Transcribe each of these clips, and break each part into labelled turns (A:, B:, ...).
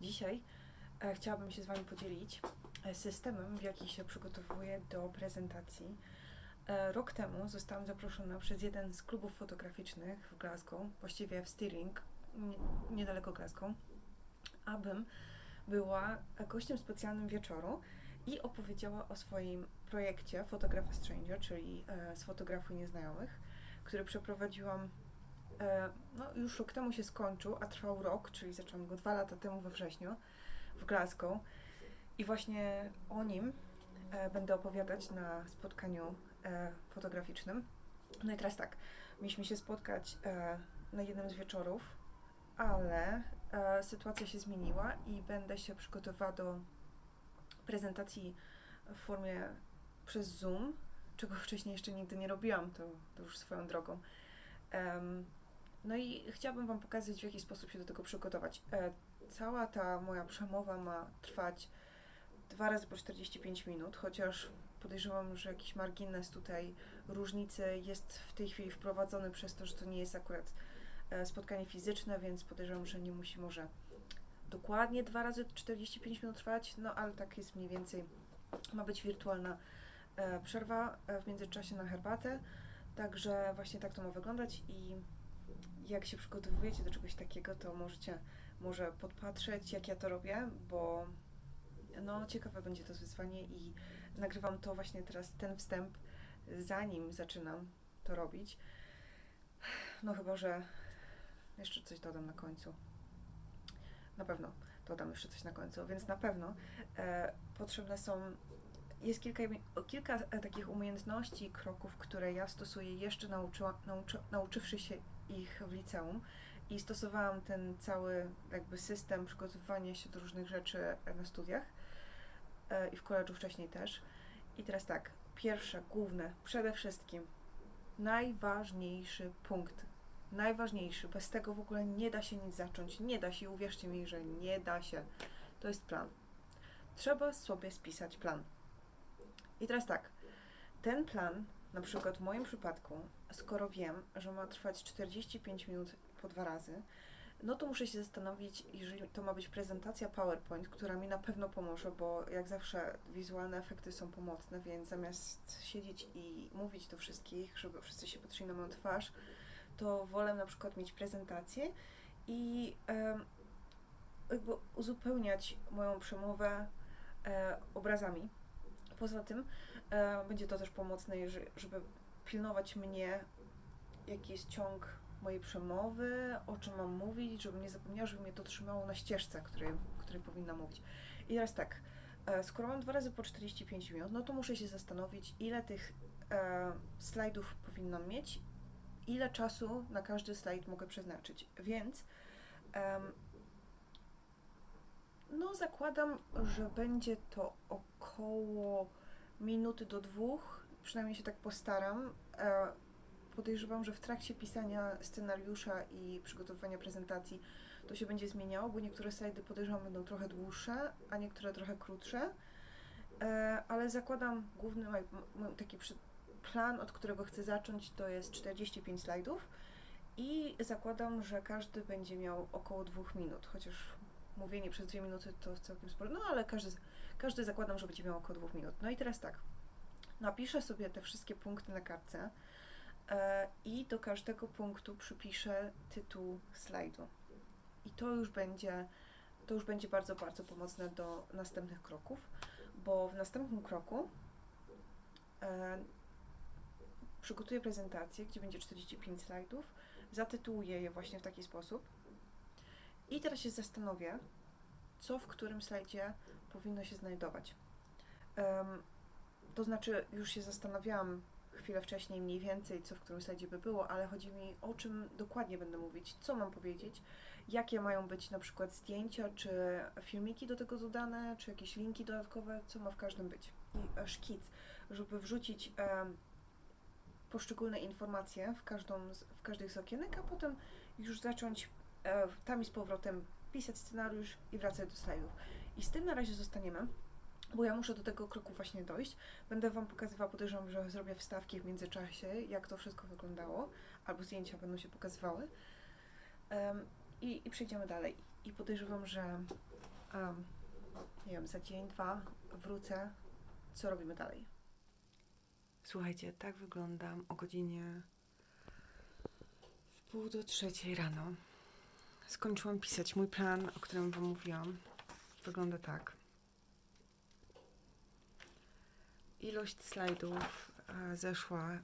A: Dzisiaj e, chciałabym się z Wami podzielić e, systemem, w jaki się przygotowuję do prezentacji. E, rok temu zostałam zaproszona przez jeden z klubów fotograficznych w Glasgow, właściwie w nie, niedaleko Glasgow, abym była gościem specjalnym wieczoru i opowiedziała o swoim projekcie Photograph Stranger, czyli z fotografu nieznajomych, który przeprowadziłam no, już rok temu się skończył, a trwał rok, czyli zaczęłam go dwa lata temu we wrześniu w Glasgow. I właśnie o nim e, będę opowiadać na spotkaniu e, fotograficznym. No i teraz tak, mieliśmy się spotkać e, na jednym z wieczorów, ale e, sytuacja się zmieniła i będę się przygotowywała do prezentacji w formie przez Zoom, czego wcześniej jeszcze nigdy nie robiłam, to, to już swoją drogą. No i chciałabym Wam pokazać, w jaki sposób się do tego przygotować. E, cała ta moja przemowa ma trwać dwa razy po 45 minut, chociaż podejrzewam, że jakiś margines tutaj różnicy jest w tej chwili wprowadzony przez to, że to nie jest akurat e, spotkanie fizyczne, więc podejrzewam, że nie musi może dokładnie dwa razy 45 minut trwać, no ale tak jest mniej więcej. Ma być wirtualna e, przerwa w międzyczasie na herbatę, także właśnie tak to ma wyglądać i jak się przygotowujecie do czegoś takiego, to możecie może podpatrzeć, jak ja to robię, bo no ciekawe będzie to wyzwanie i nagrywam to właśnie teraz, ten wstęp, zanim zaczynam to robić. No chyba, że jeszcze coś dodam na końcu. Na pewno dodam jeszcze coś na końcu, więc na pewno e, potrzebne są. Jest kilka, kilka e, takich umiejętności, kroków, które ja stosuję jeszcze nauczyła, nauczy, nauczywszy się ich w liceum i stosowałam ten cały jakby system przygotowywania się do różnych rzeczy na studiach e, i w koledżu wcześniej też. I teraz tak, pierwsze, główne, przede wszystkim najważniejszy punkt, najważniejszy, bez tego w ogóle nie da się nic zacząć, nie da się, uwierzcie mi, że nie da się. To jest plan. Trzeba sobie spisać plan. I teraz tak, ten plan, na przykład w moim przypadku, skoro wiem, że ma trwać 45 minut po dwa razy, no to muszę się zastanowić, jeżeli to ma być prezentacja PowerPoint, która mi na pewno pomoże, bo jak zawsze wizualne efekty są pomocne, więc zamiast siedzieć i mówić do wszystkich, żeby wszyscy się patrzyli na moją twarz, to wolę na przykład mieć prezentację i jakby uzupełniać moją przemowę e, obrazami. Poza tym będzie to też pomocne, żeby pilnować mnie, jaki jest ciąg mojej przemowy, o czym mam mówić, żebym nie zapomniała, żeby mnie to trzymało na ścieżce, której, której powinna mówić. I teraz tak, e, skoro mam dwa razy po 45 minut, no to muszę się zastanowić, ile tych e, slajdów powinnam mieć, ile czasu na każdy slajd mogę przeznaczyć. Więc no zakładam, że będzie to około minuty do dwóch, przynajmniej się tak postaram. E, podejrzewam, że w trakcie pisania scenariusza i przygotowywania prezentacji to się będzie zmieniało, bo niektóre slajdy podejrzewam będą trochę dłuższe, a niektóre trochę krótsze. E, ale zakładam główny taki plan, od którego chcę zacząć, to jest 45 slajdów i zakładam, że każdy będzie miał około dwóch minut, chociaż mówienie przez dwie minuty to całkiem sporo, no ale każdy, każdy zakładam, że będzie miał około dwóch minut. No i teraz tak, napiszę sobie te wszystkie punkty na kartce e, i do każdego punktu przypiszę tytuł slajdu. I to już będzie, to już będzie bardzo, bardzo pomocne do następnych kroków, bo w następnym kroku e, przygotuję prezentację, gdzie będzie 45 slajdów, zatytułuję je właśnie w taki sposób i teraz się zastanowię, co w którym slajdzie powinno się znajdować. Em, to znaczy, już się zastanawiałam chwilę wcześniej mniej więcej, co w którym slajdzie by było, ale chodzi mi o czym dokładnie będę mówić, co mam powiedzieć, jakie mają być na przykład zdjęcia, czy filmiki do tego dodane, czy jakieś linki dodatkowe, co ma w każdym być. I e, szkic, żeby wrzucić em, poszczególne informacje w, każdą z, w każdej z okienek, a potem już zacząć tam i z powrotem pisać scenariusz i wracać do slajdów. I z tym na razie zostaniemy, bo ja muszę do tego kroku właśnie dojść. Będę Wam pokazywała, podejrzewam, że zrobię wstawki w międzyczasie, jak to wszystko wyglądało, albo zdjęcia będą się pokazywały. Em, i, I przejdziemy dalej. I podejrzewam, że em, nie wiem, za dzień, dwa wrócę, co robimy dalej. Słuchajcie, tak wyglądam o godzinie w pół do trzeciej rano. Skończyłam pisać mój plan, o którym Wam mówiłam. Wygląda tak. Ilość slajdów e, zeszła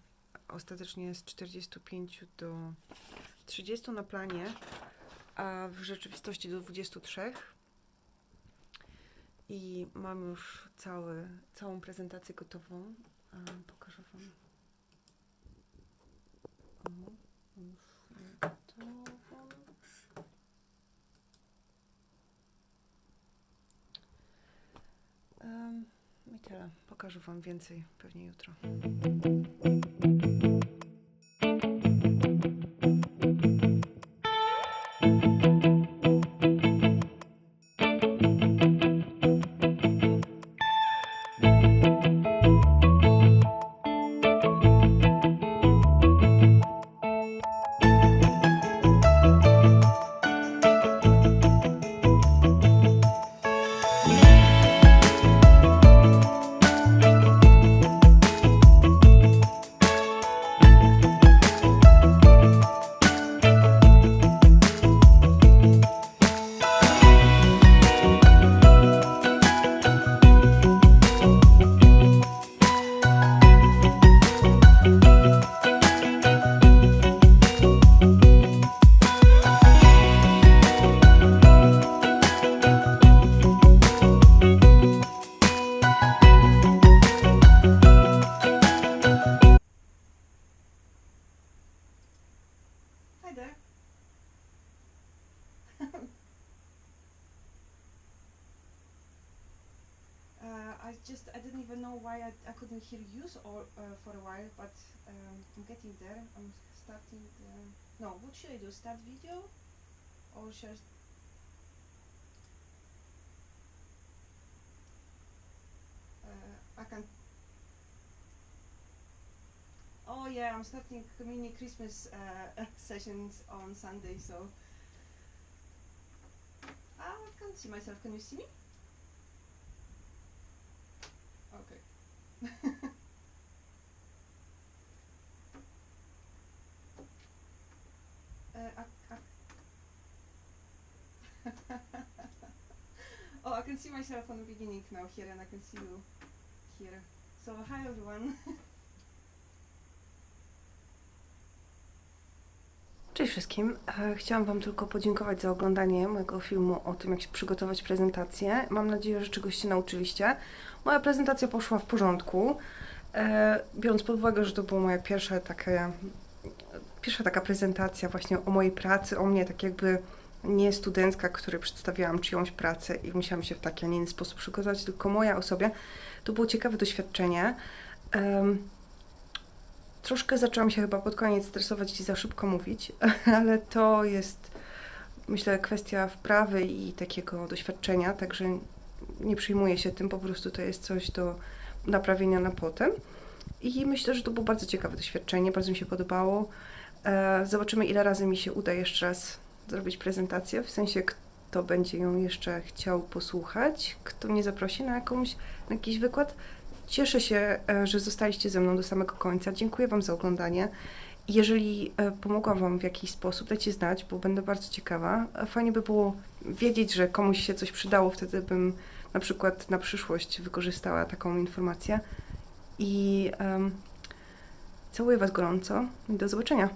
A: ostatecznie z 45 do 30 na planie, a w rzeczywistości do 23. I mam już cały, całą prezentację gotową. E, Pokażę Wam. O, już gotową. Em, I tyle. Pokażę Wam więcej pewnie jutro.
B: There. uh, I just I didn't even know why I, I couldn't hear you or uh, for a while, but um, I'm getting there. I'm starting. The, no, what should I do? Start video, or should I? s- Uh, I can. Oh yeah, I'm starting mini Christmas uh, sessions on Sunday, so Ah, I can't see myself. Can you see me? Okay. uh, I, I oh, I can see myself on the beginning now here, and I can see you here. So hi everyone.
A: Cześć wszystkim. E, Chciałam Wam tylko podziękować za oglądanie mojego filmu o tym, jak się przygotować prezentację. Mam nadzieję, że czegoś się nauczyliście. Moja prezentacja poszła w porządku. E, Biorąc pod uwagę, że to była moja pierwsza taka, pierwsza taka prezentacja właśnie o mojej pracy, o mnie tak jakby nie studencka, której przedstawiałam czyjąś pracę i musiałam się w taki, a nie inny sposób przygotować, tylko moja o sobie. To było ciekawe doświadczenie. Troszkę zaczęłam się chyba pod koniec stresować i za szybko mówić, ale to jest myślę kwestia wprawy i takiego doświadczenia, także nie przyjmuję się tym, po prostu to jest coś do naprawienia na potem. I myślę, że to było bardzo ciekawe doświadczenie, bardzo mi się podobało. E, Zobaczymy, ile razy mi się uda jeszcze raz zrobić prezentację, w sensie kto będzie ją jeszcze chciał posłuchać, kto mnie zaprosi na, jakąś, na jakiś wykład. Cieszę się, e, że zostaliście ze mną do samego końca. Dziękuję Wam za oglądanie. Jeżeli e, pomogłam Wam w jakiś sposób, dajcie znać, bo będę bardzo ciekawa. E, Fajnie by było wiedzieć, że komuś się coś przydało, wtedy bym na przykład na przyszłość wykorzystała taką informację. I em, całuję Was gorąco i do zobaczenia.